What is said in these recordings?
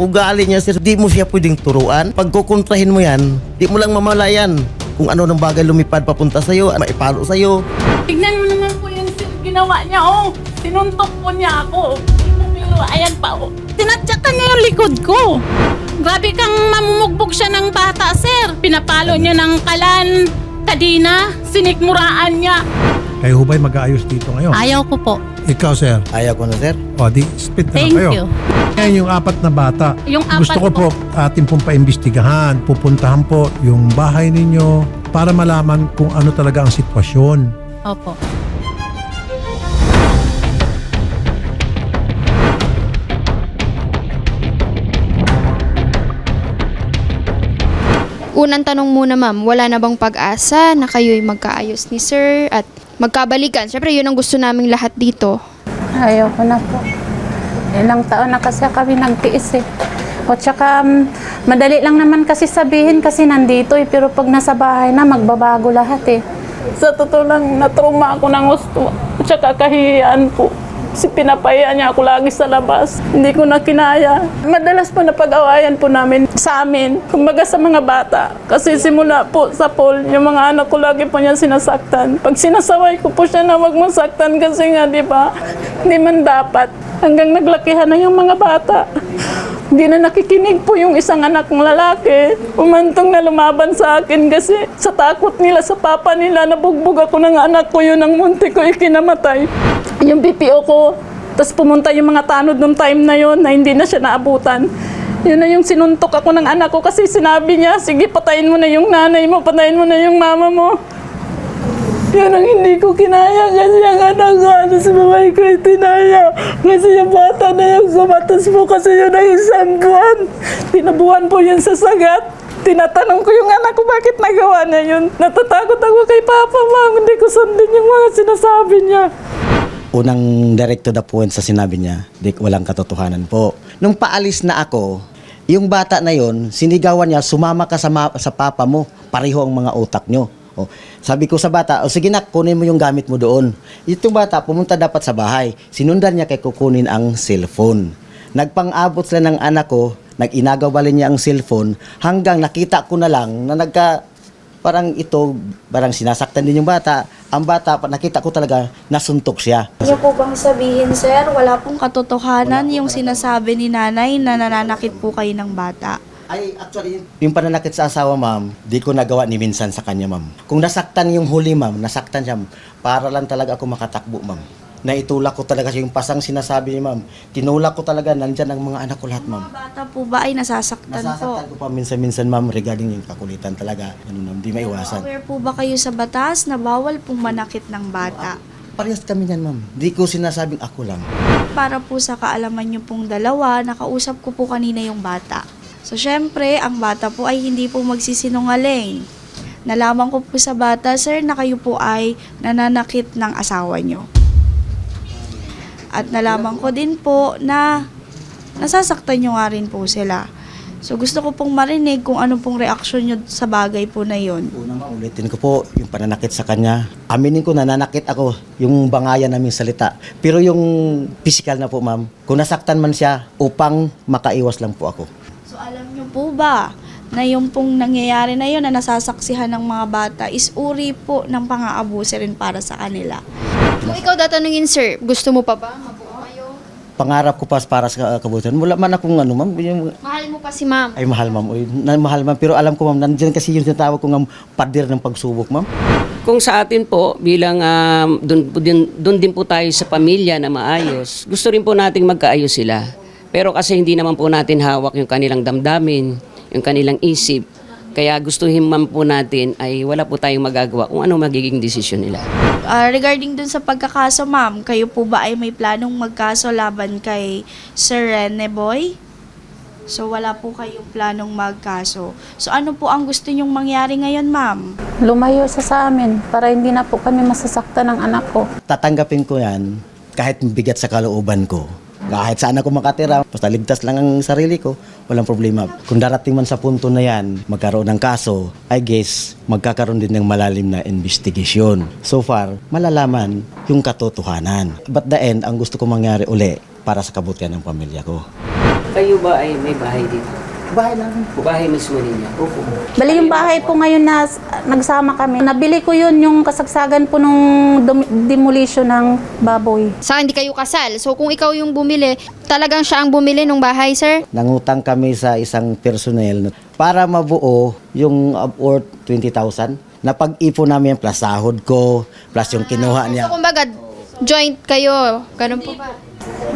ugali niya sir, di mo siya pwedeng turuan. Pag kukontrahin mo yan, di mo lang mamalayan kung ano ng bagay lumipad papunta sa'yo, maipalo sa'yo. Tignan mo naman po yung ginawa niya, oh. Sinuntok po niya ako. Pero ayan pa, oh. Tinatsakan niya yung likod ko. Grabe kang mamumugbog siya ng bata, sir. Pinapalo niya ng kalan, kadina, sinikmuraan niya. Kayo ho ba'y mag-aayos dito ngayon? Ayaw ko po. Ikaw, sir. Ayaw ko na sir. O, di, split na Thank lang kayo. you. Ngayon yung apat na bata. Yung apat Gusto ko po atin pong paimbestigahan. Pupuntahan po yung bahay ninyo para malaman kung ano talaga ang sitwasyon. Opo. Unang tanong muna ma'am, wala na bang pag-asa na kayo'y magkaayos ni sir at magkabalikan? Siyempre, yun ang gusto naming lahat dito. Ayaw ko na po. Ilang taon na kasi kami nagtiis eh. O tsaka, mm, madali lang naman kasi sabihin kasi nandito eh. Pero pag nasa bahay na, magbabago lahat eh. Sa totoo lang, natrauma ako ng gusto. Tsaka kahiyaan po. Kasi pinapaya niya ako lagi sa labas. Hindi ko na kinaya. Madalas po na pag-awayan po namin sa amin. Kumbaga sa mga bata. Kasi simula po sa pool, yung mga anak ko lagi po niya sinasaktan. Pag sinasaway ko po siya na wag mo saktan kasi nga, di ba? Hindi man dapat. Hanggang naglakihan na yung mga bata. Hindi na nakikinig po yung isang anak ng lalaki. Umantong na lumaban sa akin kasi sa takot nila sa papa nila, nabugbog ako ng anak ko yun ang munti ko ikinamatay. Yung BPO ko, tapos pumunta yung mga tanod nung time na yon na hindi na siya naabutan. Yun na yung sinuntok ako ng anak ko kasi sinabi niya, sige patayin mo na yung nanay mo, patayin mo na yung mama mo. Yan ang hindi ko kinaya kasi ang anak ko ano sa buhay ko tinaya. Kasi yung bata na yung gumatas po kasi yun ang isang buwan. Tinabuhan po yun sa sagat. Tinatanong ko yung anak ko bakit nagawa niya yun. Natatakot ako kay Papa, Ma'am. Hindi ko sundin yung mga sinasabi niya. Unang direct to the sa sinabi niya, di, walang katotohanan po. Nung paalis na ako, yung bata na yon, sinigawan niya, sumama ka sa, ma- sa papa mo, pareho ang mga utak nyo. O, sabi ko sa bata, o sige nak, kunin mo yung gamit mo doon. Itong bata, pumunta dapat sa bahay. Sinundan niya kay kukunin ang cellphone. Nagpang-abot sila ng anak ko, nag-inagaw niya ang cellphone, hanggang nakita ko na lang na nagka, parang ito, parang sinasaktan din yung bata. Ang bata, nakita ko talaga, nasuntok siya. Niyo po bang sabihin, sir, wala pong katotohanan yung sinasabi ni nanay na nananakit po kayo ng bata? Ay, actually, yung pananakit sa asawa, ma'am, di ko nagawa ni minsan sa kanya, ma'am. Kung nasaktan yung huli, ma'am, nasaktan siya, para lang talaga ako makatakbo, ma'am. Naitulak ko talaga siya, yung pasang sinasabi ni ma'am. Tinulak ko talaga, nandyan ang mga anak ko lahat, ma'am. Mga bata po ba ay nasasaktan, Nasasaktan po? ko pa minsan-minsan, ma'am, regarding yung kakulitan talaga. Ano, ma'am, di maiwasan. Aware po ba kayo sa batas na bawal pong manakit ng bata? Parehas kami yan, ma'am. Di ko sinasabing ako lang. Para po sa kaalaman niyo pong dalawa, nakausap ko po kanina yung bata. So, syempre, ang bata po ay hindi po magsisinungaling. Nalaman ko po sa bata, sir, na kayo po ay nananakit ng asawa niyo. At nalaman ko din po na nasasaktan niyo nga rin po sila. So, gusto ko pong marinig kung ano pong reaksyon niyo sa bagay po na yon. Unang ulitin ko po yung pananakit sa kanya. Aminin ko nananakit ako yung bangayan naming salita. Pero yung physical na po ma'am, kung nasaktan man siya, upang makaiwas lang po ako. So alam niyo po ba na yung pong nangyayari na yun na nasasaksihan ng mga bata is uri po ng pang-aabuso rin para sa kanila. Kung ikaw tatanungin sir, gusto mo pa ba? Mabuo kayo? Pangarap ko pa para sa kabutan. Wala man akong ano ma'am, yung, Mahal mo pa si ma'am. ay mahal ma'am, Uy, na, mahal ma'am. Pero alam ko ma'am, nandiyan kasi yung tinatawag ko ng pader ng pagsubok ma'am. Kung sa atin po, bilang um, doon, po din, doon din po tayo sa pamilya na maayos, gusto rin po nating magkaayos sila. Pero kasi hindi naman po natin hawak yung kanilang damdamin, yung kanilang isip. Kaya gustuhin man po natin ay wala po tayong magagawa kung ano magiging desisyon nila. Ah, regarding dun sa pagkakaso ma'am, kayo po ba ay may planong magkaso laban kay Sir Rene Boy? So wala po kayong planong magkaso. So ano po ang gusto nyong mangyari ngayon ma'am? Lumayo siya sa amin para hindi na po kami masasaktan ng anak ko. Tatanggapin ko yan kahit bigat sa kalooban ko. Kahit saan ako makatira, basta ligtas lang ang sarili ko, walang problema. Kung darating man sa punto na yan, magkaroon ng kaso, I guess, magkakaroon din ng malalim na investigation. So far, malalaman yung katotohanan. But the end, ang gusto ko mangyari uli para sa kabutihan ng pamilya ko. Kayo ba ay may bahay dito? Bahay namin. Bahay mismo ninyo? Opo. Bali yung bahay po ngayon na nagsama kami. Nabili ko yun yung kasagsagan po nung demolition ng baboy. Sa hindi kayo kasal. So kung ikaw yung bumili, talagang siya ang bumili ng bahay, sir? Nangutang kami sa isang personnel para mabuo yung uh, worth 20,000. Napag-ipon namin plus sahod ko, plus yung kinuha niya. So kumbaga, joint kayo. Ganun po ba?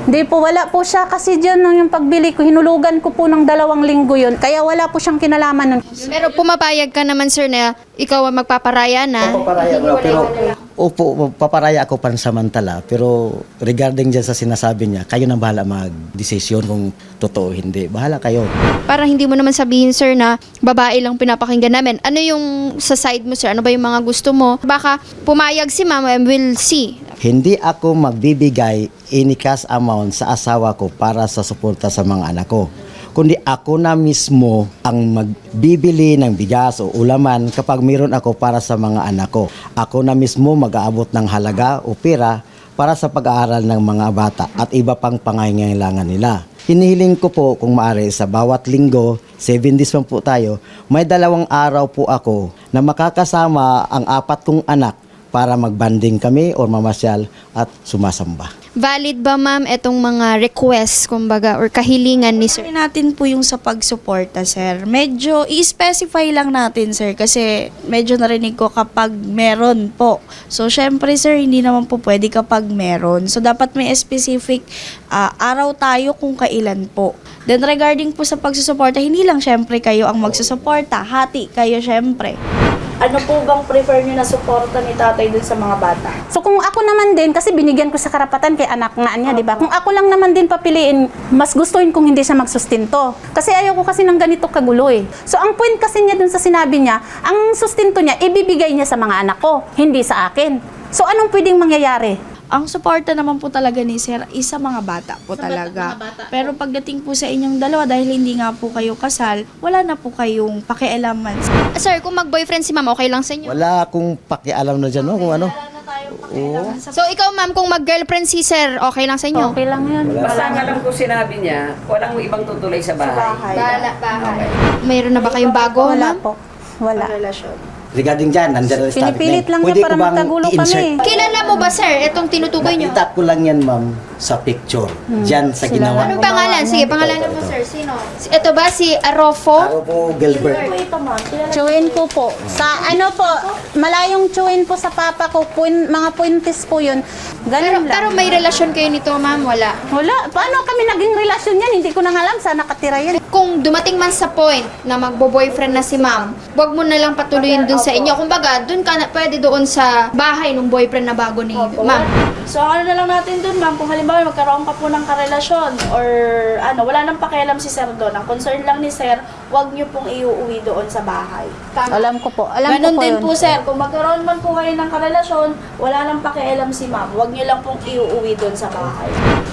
Hindi po, wala po siya kasi dyan nung yung pagbili ko, hinulugan ko po ng dalawang linggo yun. Kaya wala po siyang kinalaman nun. Pero pumapayag ka naman, sir, na ikaw ang magpaparaya na. Paparaya pero opo, paparaya ako pansamantala. Pero regarding dyan sa sinasabi niya, kayo na bahala mag-desisyon kung totoo o hindi. Bahala kayo. Para hindi mo naman sabihin, sir, na babae lang pinapakinggan namin. Ano yung sa side mo, sir? Ano ba yung mga gusto mo? Baka pumayag si mama and we'll see. Hindi ako magbibigay any cash amount sa asawa ko para sa suporta sa mga anak ko. Kundi ako na mismo ang magbibili ng bigas o ulaman kapag meron ako para sa mga anak ko. Ako na mismo mag-aabot ng halaga o pera para sa pag-aaral ng mga bata at iba pang pangangailangan nila. Hinihiling ko po kung maaari sa bawat linggo, 7 days man po tayo, may dalawang araw po ako na makakasama ang apat kong anak para magbanding kami or mamasyal at sumasamba. Valid ba, ma'am, itong mga requests, kumbaga, or kahilingan ni sir? Sabi natin po yung sa pagsuporta, sir. Medyo i-specify lang natin, sir, kasi medyo narinig ko kapag meron po. So, syempre, sir, hindi naman po pwede kapag meron. So, dapat may specific ah, araw tayo kung kailan po. Then, regarding po sa pagsusuporta, hindi lang syempre kayo ang magsusuporta. Hati kayo, syempre. Ano po bang prefer nyo na suporta ni tatay dun sa mga bata? So kung ako naman din, kasi binigyan ko sa karapatan kay anak nga niya, di ba? Kung ako lang naman din papiliin, mas gustuin kung hindi siya magsustinto. Kasi ayaw ko kasi ng ganito kagulo eh. So ang point kasi niya dun sa sinabi niya, ang sustinto niya, ibibigay niya sa mga anak ko, hindi sa akin. So anong pwedeng mangyayari? Ang suporta naman po talaga ni Sir is sa mga bata po talaga. Pero pagdating po sa inyong dalawa, dahil hindi nga po kayo kasal, wala na po kayong pakialaman. Sir, kung mag-boyfriend si ma'am, okay lang sa inyo? Wala akong pakialam na dyan, no? kung ano. So ikaw, ma'am, kung mag-girlfriend si sir, okay lang sa inyo? Okay lang yun. Basta nga lang kung sinabi niya, walang ibang tutuloy sa bahay. Bahala, bahala. Mayroon na ba kayong bago, Wala ma'am? po. Wala. Relasyon. Regarding dyan, nandyan ang static Pinipilit name. lang Pwede ko para bang magkagulo i-insert? kami. Kilala mo ba, sir, itong tinutukoy niyo? Nakita ko lang yan, ma'am, sa picture. Dyan sa Sila ginawa. Anong pangalan? Sige, pangalanan mo, sir. Sino? Si- Ito ba si Arofo? Ako po, Gilbert. ito ma'am, kilala Chewin ko po. Sa ano po, malayong chewin po sa papa ko, puin, mga puintis po yun. Pero, Ganun lang. pero may relasyon kayo nito, ma'am? Wala. Wala. Paano kami naging relasyon yan? Hindi ko na nga alam saan nakatira yan. Kung dumating man sa point na magbo-boyfriend na si ma'am, wag mo na lang patuloyin dun sa inyo. Kumbaga, dun ka na, pwede doon sa bahay ng boyfriend na bago ni ma'am. So, ano na lang natin dun, ma'am, kung halimbawa magkaroon ka po ng karelasyon or ano, wala nang pakialam si Sir doon. Ang concern lang ni Sir, wag niyo pong iuwi doon sa bahay. Alam ko po. Alam Ganon ko po din yun. po, Sir. Kung magkaroon man po kayo ng karelasyon, wala nang pakialam si ma'am. Wag niyo lang pong iuwi doon sa bahay.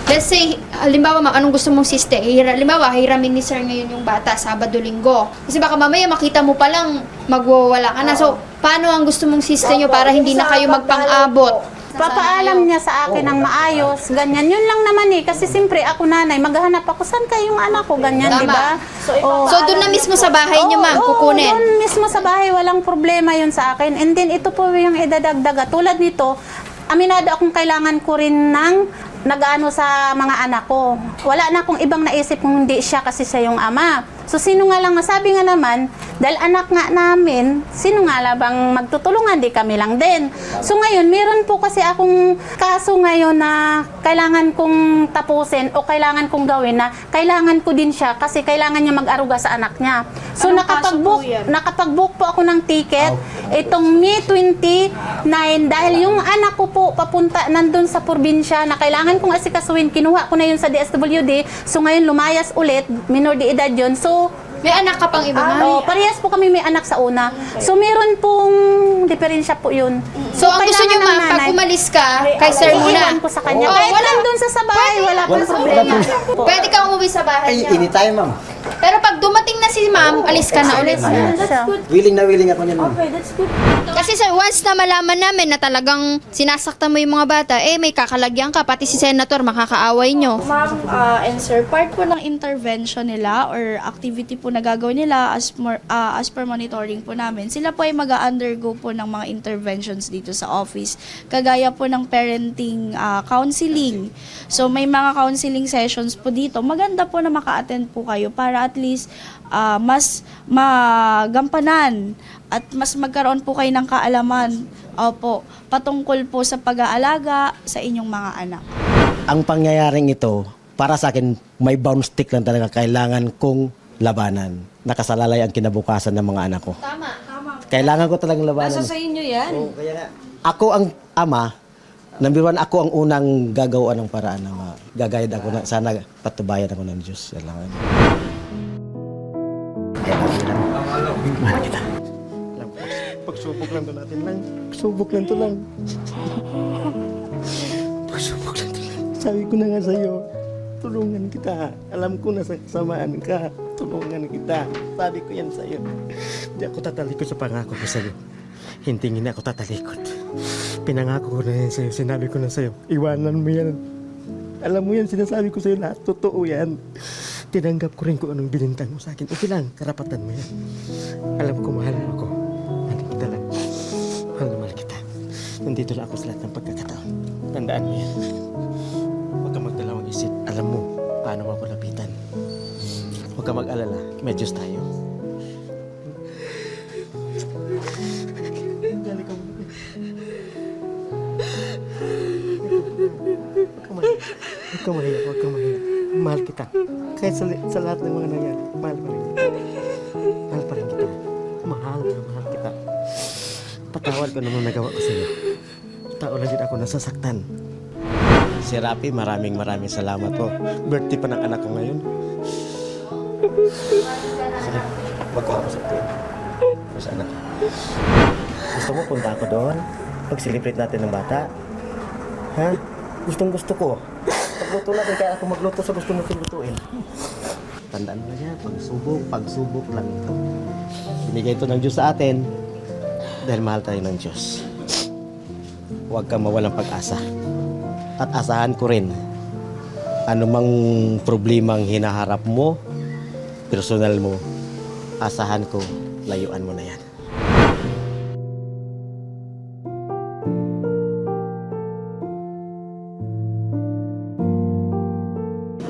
Let's say, halimbawa ma'am, anong gusto mong siste? Hira, halimbawa, hiramin ni sir ngayon yung bata, Sabado, Linggo. Kasi baka mamaya makita mo palang magwawala ka na. So, paano ang gusto mong siste nyo para hindi na kayo magpang-abot? Papaalam niya sa akin ng maayos, ganyan. Yun lang naman eh. Kasi siyempre ako nanay, maghahanap ako, saan kayong anak ko? Ganyan, Tama. di ba? So, Oh. So, doon na mismo sa bahay niyo, ma'am, Oo, kukunin. doon mismo sa bahay, walang problema yun sa akin. And then, ito po yung idadagdaga. Tulad nito, aminado akong kailangan ko rin ng nag-ano sa mga anak ko. Wala na akong ibang naisip kung hindi siya kasi siya yung ama. So, sino nga lang, sabi nga naman, dahil anak nga namin, sino nga lang bang magtutulungan, di kami lang din. So, ngayon, meron po kasi akong kaso ngayon na kailangan kong tapusin o kailangan kong gawin na kailangan ko din siya kasi kailangan niya mag-aruga sa anak niya. So, Anong nakapag-book, nakapag-book po ako ng ticket itong May 29 dahil yung anak ko po papunta nandun sa probinsya na kailangan kong asikasuhin. Kinuha ko na yun sa DSWD. So ngayon lumayas ulit, minor de edad yun. So May anak ka pang iba, ma'am? oh, parehas po kami may anak sa una. So meron pong diferensya po yun. So, ang gusto ng ma'am, pag nanay- umalis ka, kay sir muna. Iiwan ko sa kanya. Oo, Kahit wala. nandun sa sabay, wala pong Wala- problema. Pwede kang umuwi sa bahay Ay, niyo. anytime, ma'am. Pero pag dumating na si ma'am, alis ka na ulit. Willing na willing ako niyan. ma'am. Kasi sir, once na malaman namin na talagang sinasaktan mo yung mga bata, eh may kakalagyan ka, pati si senator makakaaway nyo. Ma'am ah, and sir, part po ng intervention nila or activity po na gagawin nila as, more, ah, as per monitoring po namin, sila po ay mag-undergo po ng mga interventions dito sa office. Kagaya po ng parenting ah, counseling. So may mga counseling sessions po dito. Maganda po na maka-attend po kayo para at least ah, mas magampanan at mas magkaroon po kayo ng kaalaman Opo, patungkol po sa pag-aalaga sa inyong mga anak. Ang pangyayaring ito, para sa akin, may bounce stick lang talaga kailangan kong labanan. Nakasalalay ang kinabukasan ng mga anak ko. Tama. Kailangan ko talagang labanan. Nasa sa inyo yan. Oo, kaya nga. Ako ang ama, number one, ako ang unang gagawa ng paraan na gagayad ako na, sana patubayan ako ng Diyos. Yan Mahal kita. Pagsubok lang to natin lang. Pagsubok lang to lang. Pagsubok lang to lang. Sabi ko na nga sa'yo, tulungan kita. Alam ko na sa kasamaan ka. Tulungan kita. Sabi ko yan sa'yo. Hindi ako tatalikod sa pangako ko sa'yo. Hindi hindi ako tatalikod. Pinangako ko na yan sa'yo. Sinabi ko na sa'yo. Iwanan mo yan. Alam mo yan, sinasabi ko sa'yo lahat. Totoo yan. Tinanggap ko rin kung anong binintang mo sa akin. Okay lang, karapatan mo yan. Alam ko, mahal mo ako. Mahal kita lang. Mahal na mahal kita. Nandito lang ako sa lahat ng pagkakataon. Tandaan mo yan. Huwag kang magdalawang isip. Alam mo, paano mo ako lapitan. Huwag kang mag-alala. May tayo. Huwag kang mahiya. Huwag kang mahiya. Huwag kang mahiya. Mahal kita. Kahit sa, sa lahat ng mga nangyari, mahal pa rin kita. Mahal pa rin kita. Mahal na mahal kita. Patawad ko naman nagawa ko sa iyo. Tao lang din ako nasasaktan. Si Rapi, maraming maraming salamat po. Birthday pa ng anak ko ngayon. Sige, magkakausap tayo. Mas anak. Gusto mo punta ako doon? Pag-celebrate natin ng bata? Ha? Gustong gusto ko. Pagluto natin, kaya ako magluto sa gusto natin lutuin. Tandaan mo niya, pagsubok, pagsubok lang ito. Binigay ito ng Diyos sa atin dahil mahal tayo ng Diyos. Huwag kang mawalang pag-asa. At asahan ko rin, anumang problemang hinaharap mo, personal mo, asahan ko, layuan mo na yan.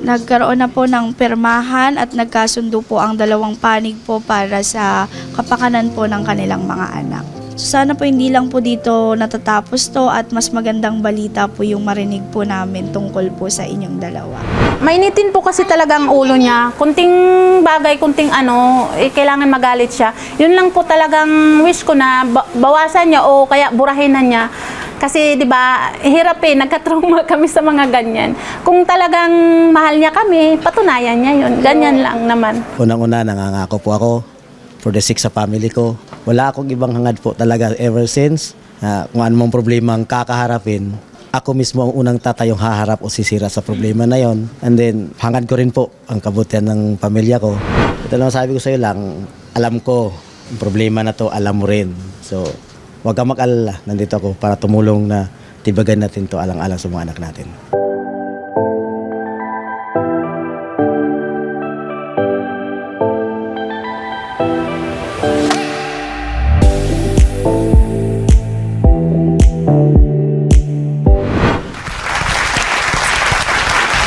Nagkaroon na po ng pirmahan at nagkasundo po ang dalawang panig po para sa kapakanan po ng kanilang mga anak. So sana po hindi lang po dito natatapos to at mas magandang balita po yung marinig po namin tungkol po sa inyong dalawa. Mainitin po kasi talaga ang ulo niya. Kunting bagay, kunting ano, eh, kailangan magalit siya. Yun lang po talagang wish ko na ba- bawasan niya o kaya burahin na niya. Kasi 'di ba, hirap eh nagka-trauma kami sa mga ganyan. Kung talagang mahal niya kami, patunayan niya 'yun. Ganyan lang naman. Unang-una, nangangako po ako for the sake sa family ko. Wala akong ibang hangad po talaga ever since. na kung anumang problema ang kakaharapin, ako mismo ang unang tatayong haharap o sisira sa problema na yon. And then, hangad ko rin po ang kabutihan ng pamilya ko. Ito lang sabi ko sa iyo lang, alam ko, ang problema na to, alam mo rin. So, huwag kang mag-alala. Nandito ako para tumulong na tibagan natin to alang-alang sa mga anak natin.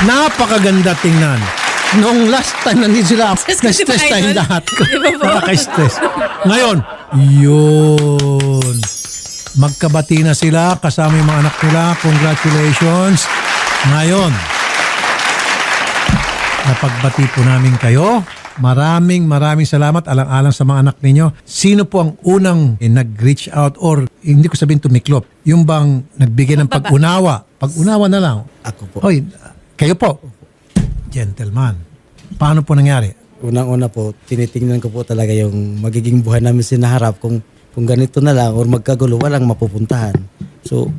Napakaganda tingnan. Nung last time nandito sila, na-stress tayong lahat. Nakaka-stress. Ngayon, yun. Magkabati na sila, kasama yung mga anak nila. Congratulations. Ngayon, napagbati po namin kayo. Maraming maraming salamat alang-alang sa mga anak ninyo. Sino po ang unang eh, nag-reach out or hindi ko sabihin tumiklop, yung bang nagbigay ng pag-unawa? Pag-unawa na lang. Ako po. Hoy, kayo po. Gentleman. Paano po nangyari? Unang-una po, tinitingnan ko po talaga yung magiging buhay namin sinaharap. Kung, kung ganito na lang or magkagulo, walang mapupuntahan. So,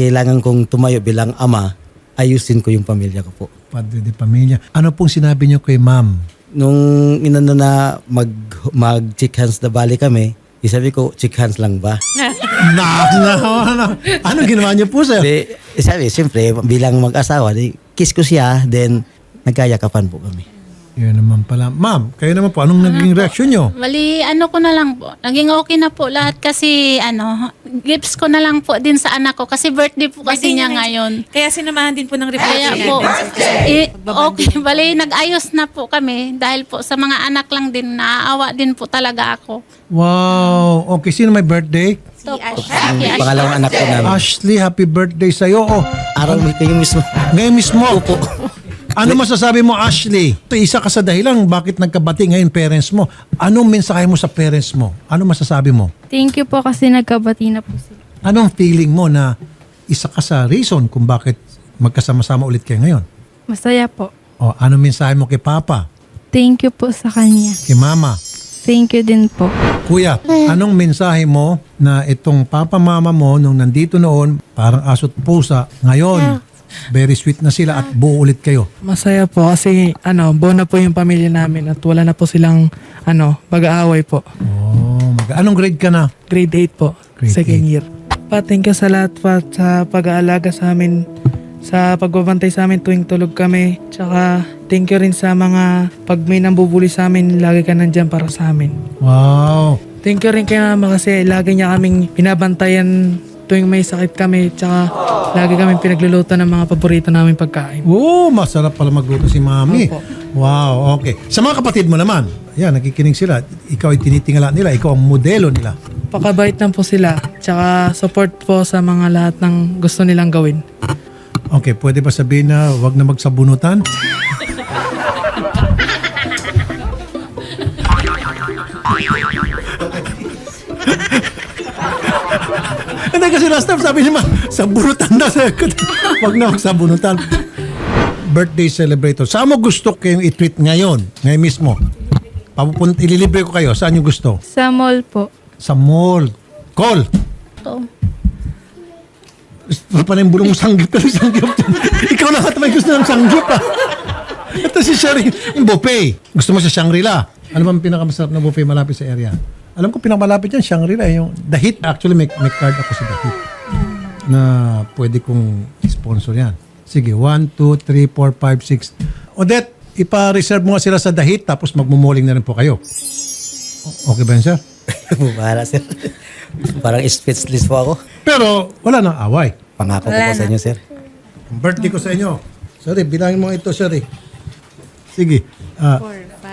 kailangan kong tumayo bilang ama, ayusin ko yung pamilya ko po. Padre de Pamilya. Ano pong sinabi niyo kay ma'am nung inano na mag, mag-chick hands na bali kami, eh, sabi ko, chick hands lang ba? Na, na, na. Anong ginawa niyo po, sir? Di, sabi, siyempre, bilang mag-asawa, di, kiss ko siya, then nagkayakapan po kami. Yun naman pala. Ma'am, kayo naman po, anong naging reaction nyo? Mali, ano ko na lang po. Naging okay na po lahat kasi ano, gifts ko na lang po din sa anak ko kasi birthday po kasi Birthday niya niya ngayon. Kaya sinamahan din po ng Kaya reporter po, natin. eh, okay, bali, nag-ayos na po kami dahil po sa mga anak lang din, naaawa din po talaga ako. Wow. Okay, sino may birthday? So, po, Ang si Ash- pangalawang anak ko namin. Ashley, happy birthday sa'yo. Oh, Araw mo kayo mismo. ngayon mismo. Ano masasabi mo, Ashley? Ito, isa ka sa dahilan bakit nagkabati ngayon parents mo. Anong mensahe mo sa parents mo? Ano masasabi mo? Thank you po kasi nagkabati na po sila. Anong feeling mo na isa ka sa reason kung bakit magkasama-sama ulit kayo ngayon? Masaya po. O, anong mensahe mo kay Papa, Thank you po sa kanya. kay Mama? Thank you din po. Kuya, anong mensahe mo na itong papa mama mo nung nandito noon, parang asot pusa, ngayon, very sweet na sila at buo ulit kayo? Masaya po kasi ano, buo na po yung pamilya namin at wala na po silang ano, pag-aaway po. Oh, mag- anong grade ka na? Grade 8 po, Grade second year. Pa, thank you sa lahat pa sa pag-aalaga sa amin, sa pagbabantay sa amin tuwing tulog kami. Tsaka thank you rin sa mga pag may nambubuli sa amin, lagi ka nandyan para sa amin. Wow. Thank you rin kay mama kasi lagi niya kaming binabantayan tuwing may sakit kami. Tsaka lagi kami pinagluluto ng mga paborito namin pagkain. Oh, masarap pala magluto si Mami. Opo. Wow, okay. Sa mga kapatid mo naman, yan, nakikinig sila. Ikaw ay tinitingala nila, ikaw ang modelo nila. Pakabait lang po sila. Tsaka support po sa mga lahat ng gusto nilang gawin. Okay, pwede ba sabihin na wag na magsabunutan? Hindi kasi last time sabi niya, sabunutan na. wag na magsabunutan. Birthday celebrator. Saan mo gusto kayong i-treat ngayon? Ngayon mismo? Papupunt, ililibre ko kayo. Saan nyo gusto? Sa mall po. Sa mall. Call. to. Gusto pa yung bulong sanggip pero sanggip. Ikaw na nga may gusto ng sanggip ah. Ito si Sherry, yung buffet. Gusto mo sa Shangri-La. Ano bang pinakamasarap na buffet malapit sa area? Alam ko pinakamalapit yan, Shangri-La. eh, Yung The Hit. Actually, may, may card ako sa The Hit na pwede kong sponsor yan. Sige, 1, 2, 3, 4, 5, 6. Odette, ipa-reserve mo nga sila sa The Hit tapos magmumuling na rin po kayo. O- Okay ba yan, sir? Bahala, sir. Parang speechless po ako. Pero wala nang away. Pangako ko po sa inyo, sir. Ang birthday ko sa inyo. Sorry, bilangin mo ito, sorry. Sige. Ah,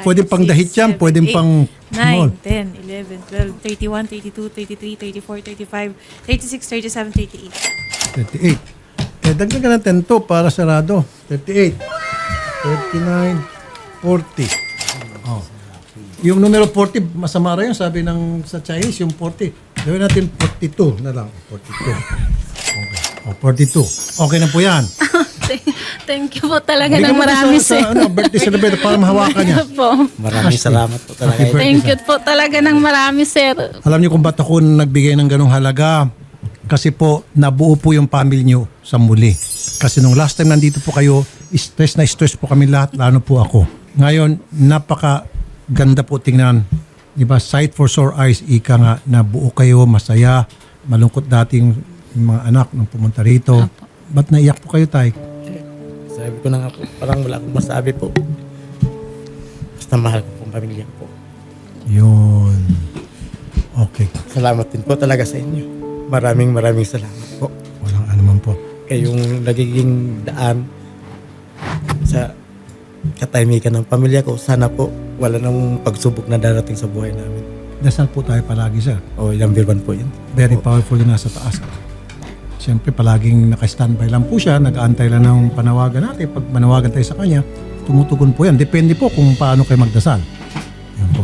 pwede pang dahit yan, pwede pang small. 9, 10, 11, 12, 31, 32, 33, 34, 35, 36, 37, 38. 38. Eh, dagdag ka ng 10 to para sarado. 38. 39. 40. Oh. Yung numero 40, masama rin yun. Sabi ng sa Chinese, yung 40. Gawin natin 42 na lang. 42. Okay. Oh, 42. Okay na po yan. Thank you po talaga Bigyan ng mo marami, sa, sa ano, birthday celebrator para mahawakan niya. po. Maraming salamat po talaga. Happy. Thank you po talaga ng marami, sir. Alam niyo kung ba't ako nagbigay ng ganong halaga? Kasi po, nabuo po yung family niyo sa muli. Kasi nung last time nandito po kayo, stress na stress po kami lahat, lalo po ako. Ngayon, napaka ganda po tingnan. Diba? Sight for sore eyes, ika nga, nabuo kayo, masaya, malungkot dating yung mga anak nung pumunta rito. Ba't naiyak po kayo, Tay? Sabi ko na nga po, parang wala akong masabi po. Basta mahal ko pong pamilya ko po. Yun. Okay. Salamat din po talaga sa inyo. Maraming maraming salamat po. Walang anuman po. Kayong nagiging daan sa katahimikan ng pamilya ko. Sana po wala nang pagsubok na darating sa buhay namin. Dasal po tayo palagi, sir. O number one po yun. very powerful yung nasa taas. Siyempre, palaging naka-standby lang po siya, nag-aantay lang ng panawagan natin. Pag panawagan tayo sa kanya, tumutugon po yan. Depende po kung paano kayo magdasal. Yan po.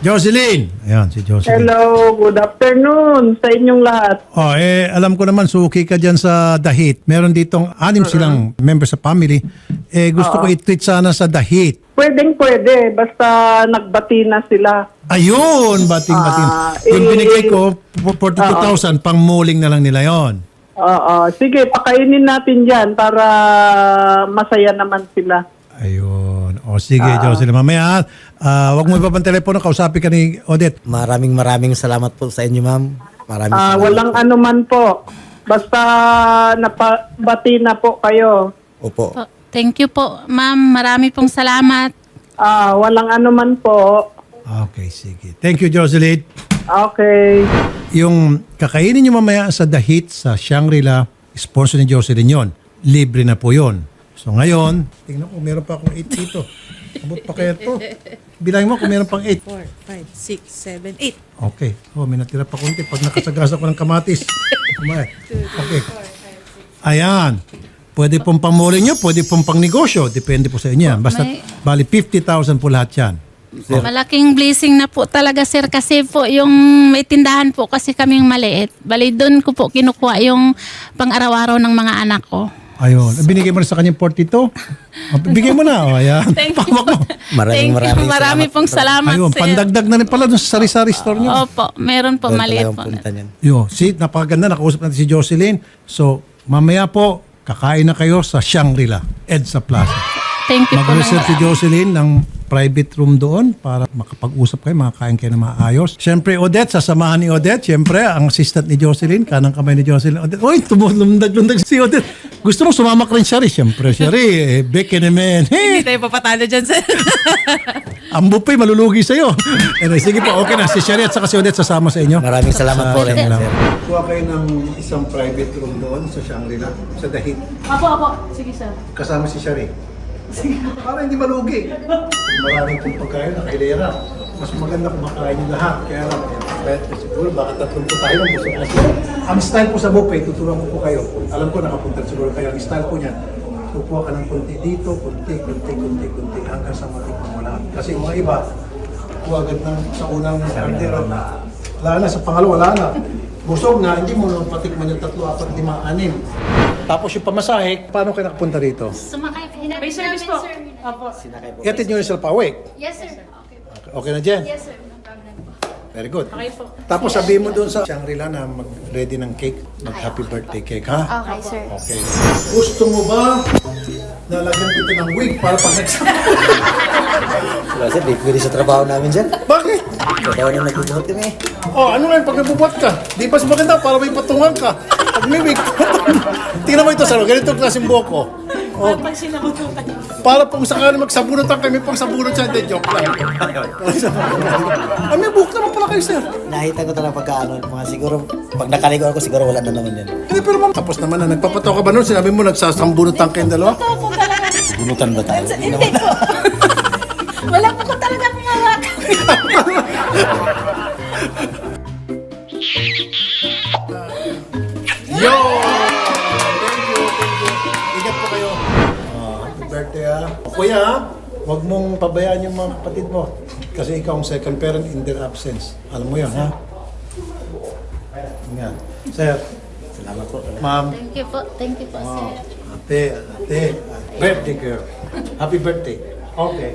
Jocelyn! Ayan, si Jocelyn. Hello, good afternoon sa inyong lahat. Oh, eh, alam ko naman, suki ka dyan sa Dahit. Meron ditong anim silang members sa family. Eh, gusto ko i-treat sana sa Dahit. Pwedeng pwede, basta nagbati na sila. Ayun, bating-bating. Ah, yung eh, binigay ko, 42,000, pang muling na lang nila yon. Oo, sige, pakainin natin yan para masaya naman sila. Ayun. O sige, Jocelyn. Mamaya, ah, wag mo ibabang telepono. Kausapin ka ni Odette. Maraming maraming salamat po sa inyo, ma'am. Maraming Ah, salamat. walang ano man po. Basta napabati na po kayo. Opo. Po. Thank you po, ma'am. Marami pong salamat. Ah, walang ano man po. Okay, sige. Thank you, Jocelyn. Okay. Yung kakainin nyo mamaya sa The Hit sa Shangri-La, sponsor ni Jocelyn yon. Libre na po yon. So ngayon, tingnan ko, meron pa akong 8 dito. Abot pa kaya to. Bilangin mo kung meron pang 8. 4, 5, 6, 7, 8. Okay. Oh, may natira pa konti. Pag nakasagasa ko ng kamatis. Kumain. Okay. Ayan. Pwede pong pamuli nyo, pwede pong pang negosyo. Depende po sa inyo yan. Basta May- bali 50,000 po lahat yan. Malaking blessing na po talaga sir kasi po yung may tindahan po kasi kaming maliit. Bali doon ko po kinukuha yung pang-araw-araw ng mga anak ko. Ayun. Binigay mo na sa kanyang 42. Oh, Bigay mo na. Oh, ayan. Thank you. Pawak mo. Maraming Thank you. maraming Marami salamat. pong salamat Ayun. sir. Pandagdag na rin pala dun sa sari-sari store nyo. Opo, meron po Doon maliit talagang po. punta niyan. Yo, see, napakaganda. Nakausap natin si Jocelyn. So, mamaya po, kakain na kayo sa Shangri-La, EDSA Plaza. Thank you po. ng Mag-reserve si marami. Jocelyn ng private room doon para makapag-usap kayo, makakain kayo na maayos. Siyempre, Odette, sasamahan ni Odette. Siyempre, ang assistant ni Jocelyn, kanang kamay ni Jocelyn. Odette, uy, tumulundag-lundag si Odette. Gusto mo sumama ka rin siya rin. Siyempre, siya rin. Eh, Becky naman. Hindi Hey, tayo papatalo dyan, sir. ang buffet malulugi sa'yo. anyway, sige po, okay na. Si Sherry at saka si Odette sasama sa inyo. Maraming salamat po rin, sir. Kuha kayo ng isang private room doon sa Shangri-La, sa Dahit. Apo, apo. Sige, sir. Kasama si Shari. Para hindi malugi. Maraming pong pagkain na kailera. Mas maganda kung makain yung lahat. Kaya lang, bet, siguro baka tatlong po tayo ng busog na. Ang style po sa buffet, tuturuan ko po kayo. Alam ko nakapunta siguro kayo. Ang style po niya, kukuha ka ng kunti dito, kunti, kunti, kunti, kunti, hanggang sa matikman mo. Kasi yung mga iba, kuha agad ng sa unang kaldero. Wala na, sa pangalawa, wala na. Busog na, hindi mo na patikman yung tatlo, apat, lima, anim. Tapos yung pamasahe, paano kayo nakapunta rito? Sumakay po. May service po. Apo. Iatid nyo rin sila pa awake. Yes, sir. Okay na dyan? Yes, sir. No problem po. Very good. Okay po. Tapos sabihin mo doon sa Shangri-La na mag-ready ng cake, mag-happy birthday cake, ha? Okay, sir. Okay. Gusto mo ba na lagyan kita ng wig para pag Wala, sir. Di pwede sa trabaho namin, sir. Bakit? Trabaho na nagbubuhat kami. Oh, ano nga pag nagbubuhat ka? Di ba mas maganda para may patungan ka? Pag may wig. Tingnan mo ito, sir. Ganito ang klaseng buhok ko. Oh, Pag sinakutukan. para pong sakali magsabunutan kami pang sabunot siya. Hindi, joke lang. ah, may buhok naman pala kayo, sir. Nakita ko talaga pagka ano, mga siguro, pag nakaligo ako, siguro wala na naman yan. Hindi, pero ma'am, tapos naman na nagpapataw ka ba noon? Sinabi mo nagsasambunutan kayong dalawa? Bunutan ba tayo? Hindi naman. Wala po ko talaga pumawak. Yo! Thank you, thank you. Ingat po kayo. Ah, happy birthday ha. Kuya, ha? huwag mong pabayaan yung mga kapatid mo. Kasi ikaw ang second parent in their absence. Alam mo yan, ha? Yan. Sir, Salamat po. ma'am, Thank you po. Thank you po, sir. ate, ate, birthday girl. Happy birthday. Okay.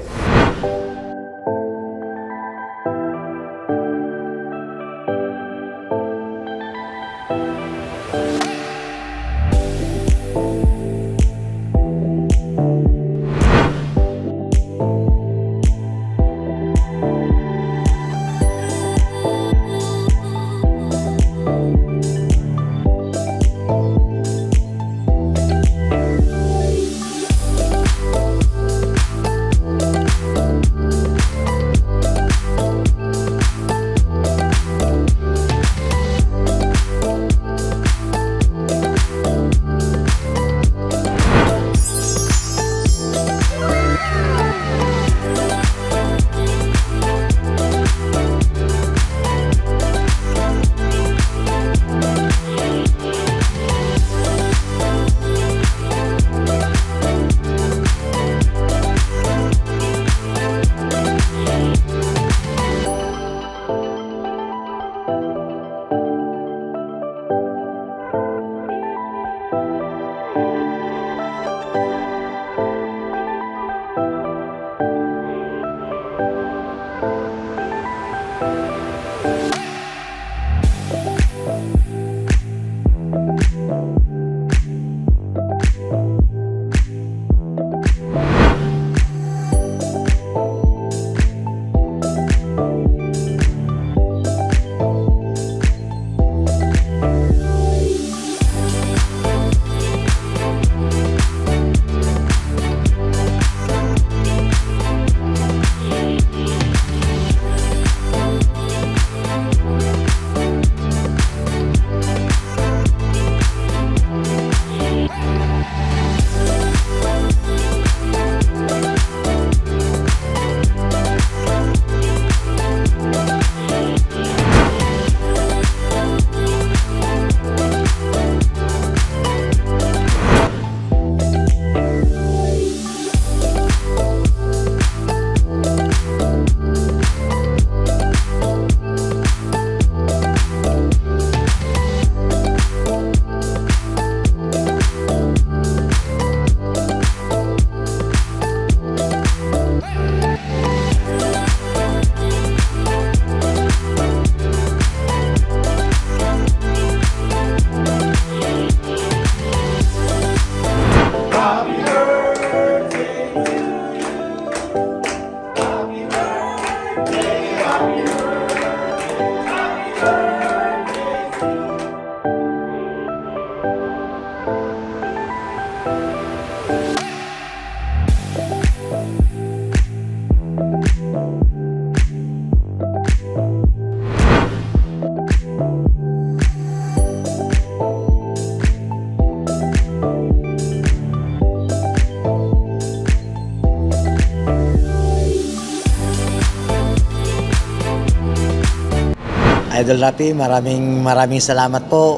Idol Rapi, maraming maraming salamat po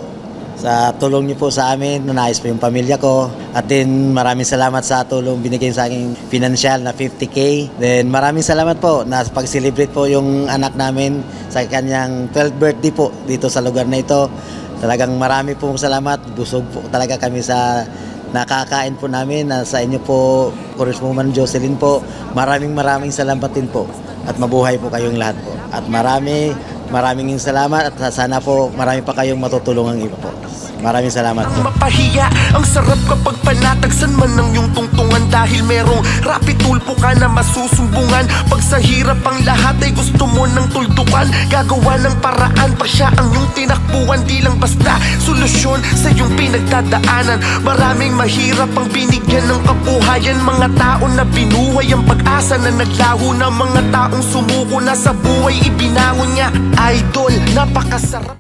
sa tulong niyo po sa amin, nanayos po yung pamilya ko. At din maraming salamat sa tulong binigay sa aking financial na 50k. Then maraming salamat po na pag-celebrate po yung anak namin sa kanyang 12th birthday po dito sa lugar na ito. Talagang marami pong salamat. Busog po talaga kami sa nakakain po namin na sa inyo po, Congresswoman Jocelyn po. Maraming maraming salamat din po. At mabuhay po kayong lahat po. At marami, maraming salamat at sana po marami pa kayong matutulungan iba po. Maraming salamat po. Mapahiya Ang sarap kapag panatagsan man ng iyong tungtungan Dahil merong rapid tulpo ka na masusumbungan. Pag sa hirap ang lahat ay gusto mo ng tuldukan Gagawa ng paraan pa siya ang iyong tinakbuhan. Di lang basta solusyon sa iyong pinagdadaanan. Maraming mahirap ang binigyan ng kabuhayan. Mga tao na binuhay ang pag-asa na naglaho na Mga taong sumuko na sa buhay ibinangon niya Idol, napakasarap